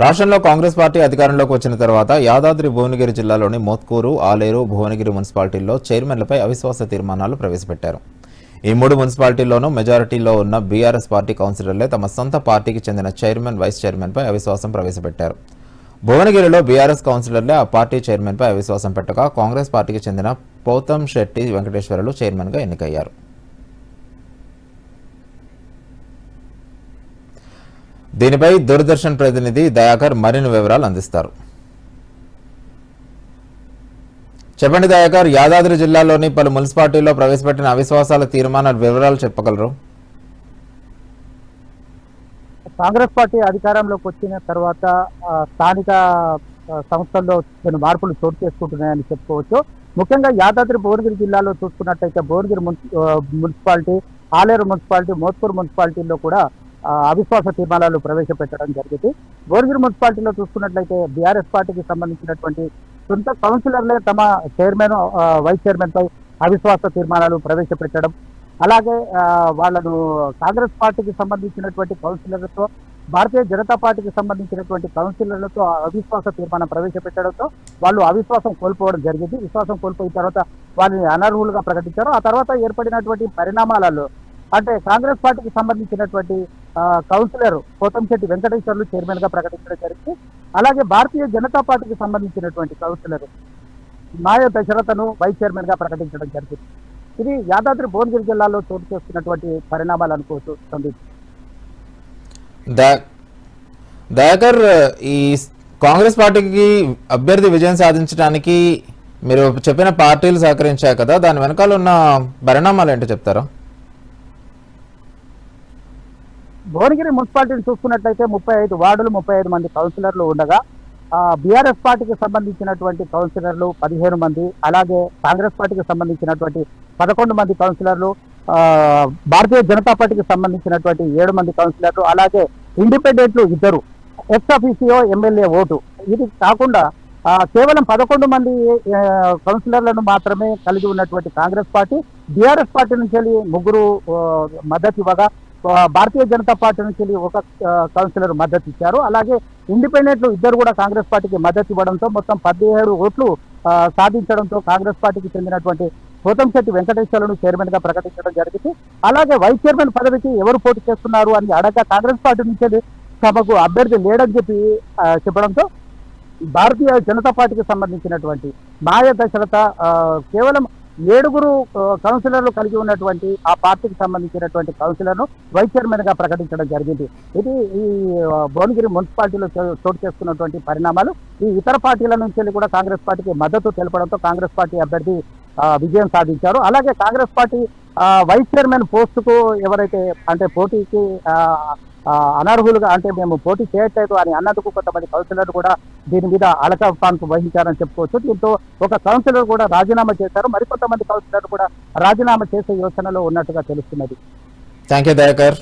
రాష్ట్రంలో కాంగ్రెస్ పార్టీ అధికారంలోకి వచ్చిన తర్వాత యాదాద్రి భువనగిరి జిల్లాలోని మోత్కూరు ఆలేరు భువనగిరి మున్సిపాలిటీల్లో చైర్మన్లపై అవిశ్వాస తీర్మానాలు ప్రవేశపెట్టారు. ఈ మూడు మున్సిపాలిటీల్లోనూ మెజారిటీలో ఉన్న బీఆర్ఎస్ పార్టీ కౌన్సిలర్లే తమ సొంత పార్టీకి చెందిన చైర్మన్ వైస్ చైర్మన్పై అవిశ్వాసం ప్రవేశపెట్టారు. భువనగిరిలో బీఆర్ఎస్ కౌన్సిలర్లే ఆ పార్టీ చైర్మన్పై అవిశ్వాసం పెట్టగా కాంగ్రెస్ పార్టీకి చెందిన పౌతం శెట్టి వెంకటేశ్వరులు చైర్మన్గా ఎన్నికయ్యారు. దీనిపై దూరదర్శన్ ప్రతినిధి దయాకర్ మరిన్ని వివరాలు అందిస్తారు. చెప్పండి దయాకర్ యాదాద్రి జిల్లాలోని పలు మున్సిపాలిటీల్లో ప్రవేశపెట్టిన అవిశ్వాసాల తీర్మానాల వివరాలు చెప్పగలరు? కాంగ్రెస్ పార్టీ అధికారంలోకి వచ్చిన తర్వాత స్థానిక సంస్థల్లో కొన్ని మార్పులు చోటు చేసుకుంటున్నాయని చెప్పుకోవచ్చు. ముఖ్యంగా యాదాద్రి భువనగిరి జిల్లాలో చూసుకున్నట్టయితే భువనగిరి మున్సి- మున్సిపాలిటీ ఆలేరు మున్సిపాలిటీ మోత్పూర్ మున్సిపాలిటీల్లో కూడా అవిశ్వాస తీర్మానాలు ప్రవేశపెట్టడం జరిగింది. భువనగిరి మున్సిపాలిటీలో చూసుకున్నట్లయితే బీఆర్ఎస్ పార్టీకి సంబంధించినటువంటి సొంత కౌన్సిలర్లే తమ చైర్మన్ వైస్ చైర్మన్ పై అవిశ్వాస తీర్మానాలు ప్రవేశపెట్టడం అలాగే ఆ, వాళ్ళను కాంగ్రెస్ పార్టీకి సంబంధించినటువంటి కౌన్సిలర్లతో భారతీయ జనతా పార్టీకి సంబంధించినటువంటి కౌన్సిలర్లతో అవిశ్వాస తీర్మానం ప్రవేశపెట్టడంతో వాళ్ళు అవిశ్వాసం కోల్పోవడం జరిగింది. విశ్వాసం కోల్పోయిన తర్వాత వారిని అనర్హులుగా ప్రకటించారు. ఆ తర్వాత ఏర్పడినటువంటి పరిణామాలలో అంటే కాంగ్రెస్ పార్టీకి సంబంధించినటువంటి కౌన్సిలర్ కోతంశెట్టి వెంకటేశ్వర్లు చైర్మన్గా ప్రకటించడం జరిగింది. అలాగే భారతీయ జనతా పార్టీకి సంబంధించినటువంటి కౌన్సిలర్ మాయ దశరథను వైస్ చైర్మన్గా ప్రకటించడం జరిగింది. ఇది యాదాద్రి భువనగిరి జిల్లాలో చోటు చేస్తున్నటువంటి పరిణామాలు అనుకోవచ్చు సందీప్. దయాకర్ ఈ కాంగ్రెస్ పార్టీకి అభ్యర్థి విజయం సాధించడానికి మీరు చెప్పిన పార్టీలు సహకరించాయి కదా దాని వెనకాల ఉన్న పరిణామాలు ఏంటో చెప్తారా? భువనగిరి మున్సిపాలిటీని చూసుకున్నట్లయితే ముప్పై ఐదు వార్డులు ముప్పై ఐదు మంది కౌన్సిలర్లు ఉండగా బీఆర్ఎస్ పార్టీకి సంబంధించినటువంటి కౌన్సిలర్లు పదిహేను మంది అలాగే కాంగ్రెస్ పార్టీకి సంబంధించినటువంటి పదకొండు మంది కౌన్సిలర్లు భారతీయ జనతా పార్టీకి సంబంధించినటువంటి ఏడు మంది కౌన్సిలర్లు అలాగే ఇండిపెండెంట్లు ఇద్దరు. Ex officio MLA vote. ఇది కాకుండా కేవలం పదకొండు మంది కౌన్సిలర్లను మాత్రమే కలిగి ఉన్నటువంటి కాంగ్రెస్ పార్టీ బీఆర్ఎస్ పార్టీ నుంచి వెళ్ళి ముగ్గురు మద్దతు ఇవ్వగా భారతీయ జనతా పార్టీ నుంచి ఒక కౌన్సిలర్ మద్దతు ఇచ్చారు. అలాగే ఇండిపెండెంట్లు ఇద్దరు కూడా కాంగ్రెస్ పార్టీకి మద్దతు ఇవ్వడంతో మొత్తం పదిహేడు ఓట్లు సాధించడంతో కాంగ్రెస్ పార్టీకి చెందినటువంటి పోతంశెట్టి వెంకటేశ్వరులను చైర్మన్గా ప్రకటించడం జరిగింది. అలాగే వైస్ చైర్మన్ పదవికి ఎవరు పోటీ చేస్తున్నారు అని అడగ కాంగ్రెస్ పార్టీ నుంచి తమకు అభ్యర్థి లేడని చెప్పి చెప్పడంతో భారతీయ జనతా పార్టీకి సంబంధించినటువంటి మాయ దశరథ కేవలం ఏడుగురు కౌన్సిలర్లు కలిగి ఉన్నటువంటి ఆ పార్టీకి సంబంధించినటువంటి కౌన్సిలర్ను వైస్ చైర్మన్గా ప్రకటించడం జరిగింది. ఇది ఈ భువనగిరి మున్సిపాలిటీలో చో- చోటు చేసుకున్నటువంటి పరిణామాలు. ఈ ఇతర పార్టీల నుంచి వెళ్ళి కూడా కాంగ్రెస్ పార్టీకి మద్దతు తెలపడంతో కాంగ్రెస్ పార్టీ అభ్యర్థి విజయం సాధించారు. అలాగే కాంగ్రెస్ పార్టీ వైస్ చైర్మన్ పోస్టుకు ఎవరైతే అంటే పోటీకి ఆ, అనర్హులుగా అంటే మేము పోటీ చేయట్లేదు అని అన్నందుకు కొంతమంది కౌన్సిలర్లు కూడా దీని మీద అలక వహించారని చెప్పుకోవచ్చు. దీంతో ఒక కౌన్సిలర్ కూడా రాజీనామా చేశారు. మరికొంతమంది కౌన్సిలర్లు కూడా రాజీనామా చేసే యోచనలో ఉన్నట్టుగా తెలుస్తున్నది. Thank you Dayakar